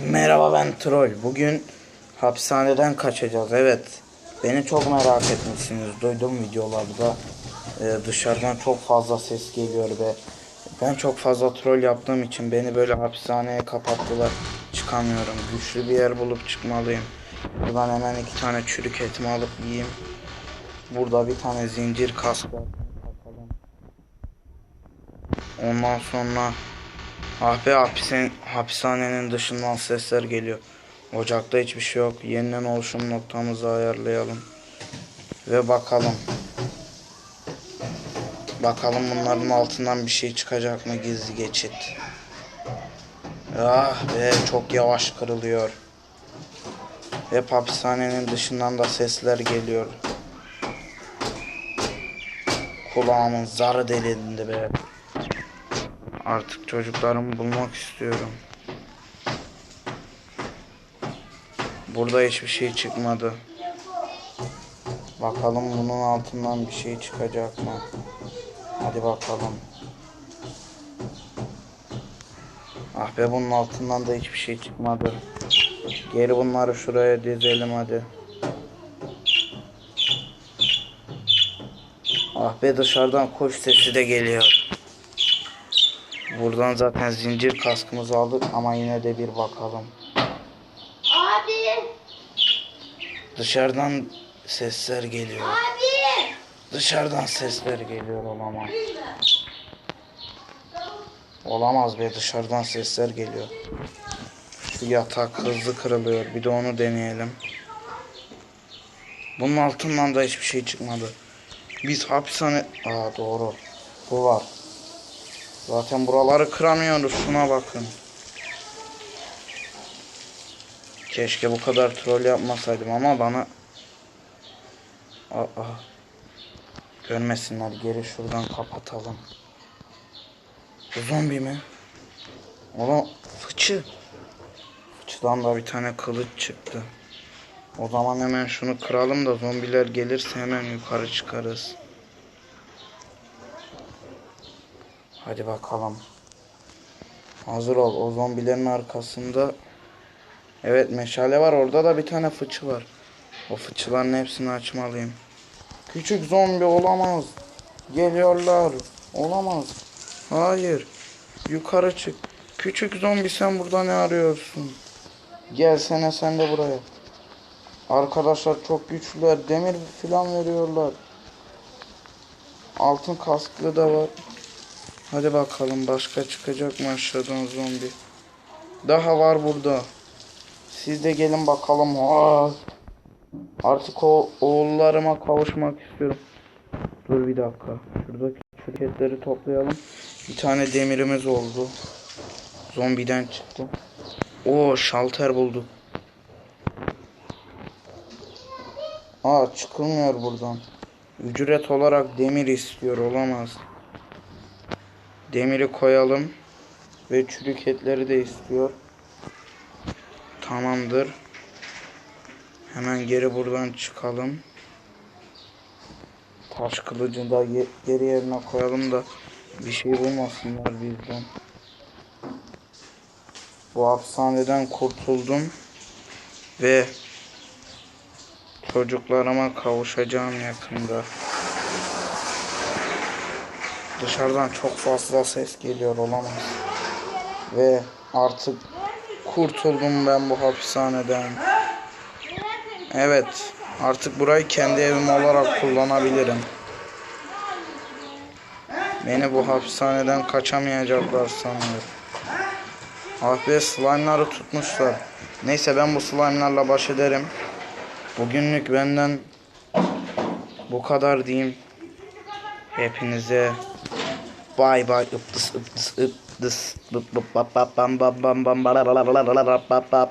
Merhaba ben Troll. Bugün hapishaneden kaçacağız. Evet. Beni çok merak etmişsiniz. Duydum videolarda. Ee, dışarıdan çok fazla ses geliyor ve ben çok fazla troll yaptığım için beni böyle hapishaneye kapattılar. Çıkamıyorum. Güçlü bir yer bulup çıkmalıyım. Buradan hemen iki tane çürük etimi alıp yiyeyim. Burada bir tane zincir kask var. Ondan sonra Be hapisen, hapishanenin dışından sesler geliyor. Ocakta hiçbir şey yok. Yeniden oluşum noktamızı ayarlayalım. Ve bakalım. Bakalım bunların altından bir şey çıkacak mı gizli geçit. Ah be çok yavaş kırılıyor. Hep hapishanenin dışından da sesler geliyor. Kulağımın zarı delindi be. Artık çocuklarımı bulmak istiyorum. Burada hiçbir şey çıkmadı. Bakalım bunun altından bir şey çıkacak mı? Hadi bakalım. Ah be bunun altından da hiçbir şey çıkmadı. Geri bunları şuraya dizelim hadi. Ah be dışarıdan koş sesi de geliyor. Buradan zaten zincir kaskımızı aldık ama yine de bir bakalım. Abi, Dışarıdan sesler geliyor. abi. Dışarıdan sesler geliyor olamaz. Olamaz be dışarıdan sesler geliyor. Şu yatak hızlı kırılıyor. Bir de onu deneyelim. Bunun altından da hiçbir şey çıkmadı. Biz hapishane... Aa doğru. Bu var. Zaten buraları kıramıyoruz. Şuna bakın. Keşke bu kadar troll yapmasaydım ama bana... Aa. Görmesinler. Geri şuradan kapatalım. Zombi mi? Ola fıçı. Fıçıdan da bir tane kılıç çıktı. O zaman hemen şunu kıralım da zombiler gelirse hemen yukarı çıkarız. Hadi bakalım. Hazır ol. O zombilerin arkasında Evet meşale var. Orada da bir tane fıçı var. O fıçıların hepsini açmalıyım. Küçük zombi olamaz. Geliyorlar. Olamaz. Hayır. Yukarı çık. Küçük zombi sen burada ne arıyorsun? Gelsene sen de buraya. Arkadaşlar çok güçlüler. Demir filan veriyorlar. Altın kasklı da var. Hadi bakalım başka çıkacak mı aşağıdan zombi? Daha var burada. Siz de gelin bakalım. Aa, artık o oğullarıma kavuşmak istiyorum. Dur bir dakika. Şuradaki çürüketleri toplayalım. Bir tane demirimiz oldu. Zombiden çıktı. O şalter bulduk. Aa çıkılmıyor buradan. Ücret olarak demir istiyor olamaz. Demiri koyalım. Ve çürük etleri de istiyor. Tamamdır. Hemen geri buradan çıkalım. Taş kılıcını da geri yerine koyalım da bir şey bulmasınlar bizden. Bu hapishaneden kurtuldum ve çocuklarıma kavuşacağım yakında. Dışarıdan çok fazla ses geliyor olamaz. Ve artık kurtuldum ben bu hapishaneden. Evet, artık burayı kendi evim olarak kullanabilirim. Beni bu hapishaneden kaçamayacaklar sanıyorum. Ah be slime'ları tutmuşlar. Neyse ben bu slime'larla baş ederim. Bugünlük benden bu kadar diyeyim. Hepinize bay bay ıptıs ıptıs ıptıs bam bam bam bam bam bam bam bam